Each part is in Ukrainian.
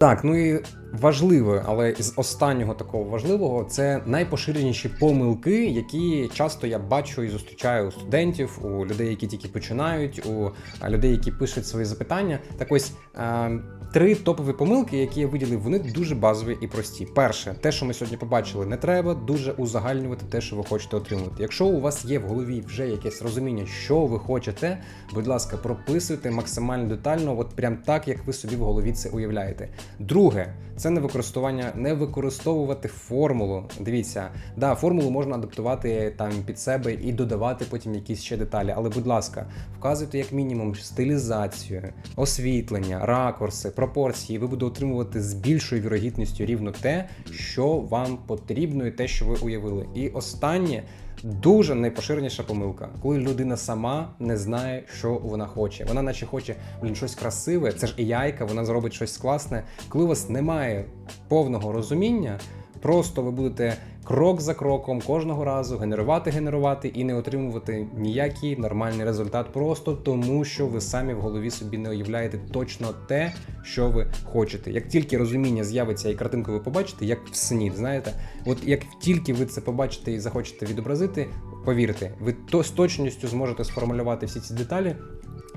Так, ну і важливо, але з останнього такого важливого це найпоширеніші помилки, які часто я бачу і зустрічаю у студентів, у людей, які тільки починають, у людей, які пишуть свої запитання. Так ось е, три топові помилки, які я виділив, вони дуже базові і прості. Перше, те, що ми сьогодні побачили, не треба дуже узагальнювати те, що ви хочете отримати. Якщо у вас є в голові вже якесь розуміння, що ви хочете, будь ласка, прописуйте максимально детально, от прям так, як ви собі в голові це уявляєте. Друге, це не використання, не використовувати формулу. Дивіться, да, формулу можна адаптувати там під себе і додавати потім якісь ще деталі. Але, будь ласка, вказуйте як мінімум стилізацію, освітлення, ракурси, пропорції. Ви будете отримувати з більшою вірогідністю рівно те, що вам потрібно, і те, що ви уявили. І останнє. Дуже найпоширеніша помилка, коли людина сама не знає, що вона хоче. Вона, наче хоче блін, щось красиве, це ж і яйка, вона зробить щось класне. Коли у вас немає повного розуміння, просто ви будете крок за кроком кожного разу генерувати, генерувати і не отримувати ніякий нормальний результат, просто тому, що ви самі в голові собі не уявляєте точно те, що ви хочете. Як тільки розуміння з'явиться і картинку ви побачите, як в сні, знаєте, от як тільки ви це побачите і захочете відобразити, повірте, ви то з точністю зможете сформулювати всі ці деталі.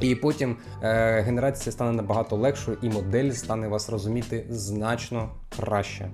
І потім е, генерація стане набагато легшою, і модель стане вас розуміти значно краще.